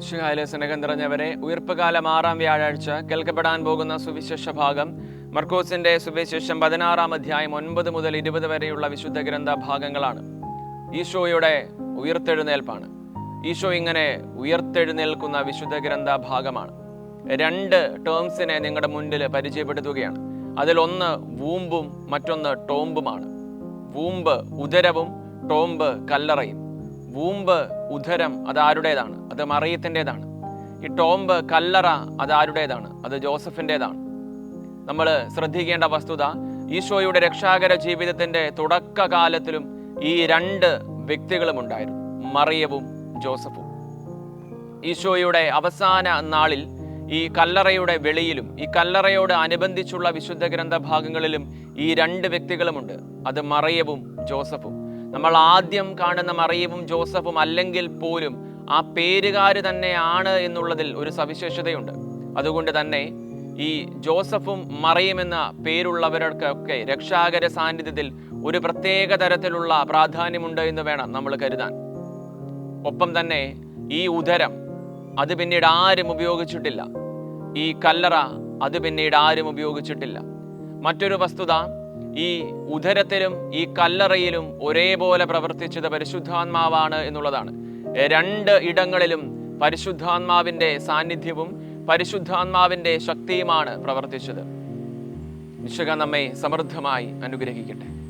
ശിഹായിലെ സ്നേഹം നിറഞ്ഞവരെ ഉയർപ്പുകാലം ആറാം വ്യാഴാഴ്ച കേൾക്കപ്പെടാൻ പോകുന്ന സുവിശേഷ ഭാഗം. മർക്കോസിന്റെ സുവിശേഷം പതിനാറാം അധ്യായം ഒൻപത് മുതൽ ഇരുപത് വരെയുള്ള വിശുദ്ധ ഗ്രന്ഥ ഭാഗങ്ങളാണ് ഈശോയുടെ ഉയർത്തെഴുന്നേൽപ്പാണ്. ഈശോ ഇങ്ങനെ ഉയർത്തെഴുന്നേൽക്കുന്ന വിശുദ്ധ ഗ്രന്ഥ ഭാഗമാണ് രണ്ട് ടേംസിനെ നിങ്ങളുടെ മുന്നിൽ പരിചയപ്പെടുത്തുകയാണ്. അതിലൊന്ന് വൂമ്പും മറ്റൊന്ന് ടോംബുമാണ് വൂമ്പ് ഉദരവും ടോംബ് കല്ലറയും. വൂമ്പ് ഉദരം അത് ആരുടേതാണ്? അത് മറിയത്തിന്റെതാണ്. ഈ ടോംബ് കല്ലറ അത് ആരുടേതാണ്? അത് ജോസഫിന്റെതാണ്. നമ്മൾ ശ്രദ്ധിക്കേണ്ട വസ്തുത ഈശോയുടെ രക്ഷാകര ജീവിതത്തിന്റെ തുടക്കകാലത്തിലും ഈ രണ്ട് വ്യക്തികളും ഉണ്ടായിരുന്നു മറിയവും ജോസഫും. ഈശോയുടെ അവസാന നാളിൽ ഈ കല്ലറയുടെ വെളിയിലും ഈ കല്ലറയോട് അനുബന്ധിച്ചുള്ള വിശുദ്ധ ഗ്രന്ഥ ഭാഗങ്ങളിലും ഈ രണ്ട് വ്യക്തികളുമുണ്ട്. അത് മറിയവും ജോസഫും. നമ്മൾ ആദ്യം കാണുന്ന മറിയവും ജോസഫും അല്ലെങ്കിൽ പോലും ആ പേരുകാർ തന്നെയാണ് എന്നുള്ളതിൽ ഒരു സവിശേഷതയുണ്ട്. അതുകൊണ്ട് തന്നെ ഈ ജോസഫും മറിയുമെന്ന പേരുള്ളവരൊക്കെ രക്ഷാകര സാന്നിധ്യത്തിൽ ഒരു പ്രത്യേക തരത്തിലുള്ള പ്രാധാന്യമുണ്ട് എന്ന് വേണം നമ്മൾ കരുതാൻ. ഒപ്പം തന്നെ ഈ ഉദരം അത് പിന്നീട് ആരും ഉപയോഗിച്ചിട്ടില്ല. ഈ കല്ലറ അത് പിന്നീട് ആരും ഉപയോഗിച്ചിട്ടില്ല. മറ്റൊരു വസ്തുത ഈ ഉദരത്തിലും ഈ കല്ലറയിലും ഒരേപോലെ പ്രവർത്തിച്ചത് പരിശുദ്ധാത്മാവാണ് എന്നുള്ളതാണ്. രണ്ട് ഇടങ്ങളിലും പരിശുദ്ധാത്മാവിന്റെ സാന്നിധ്യവും പരിശുദ്ധാത്മാവിന്റെ ശക്തിയുമാണ് പ്രവർത്തിച്ചത്. നിശ്ചക നമ്മെ സമൃദ്ധമായി അനുഗ്രഹിക്കട്ടെ.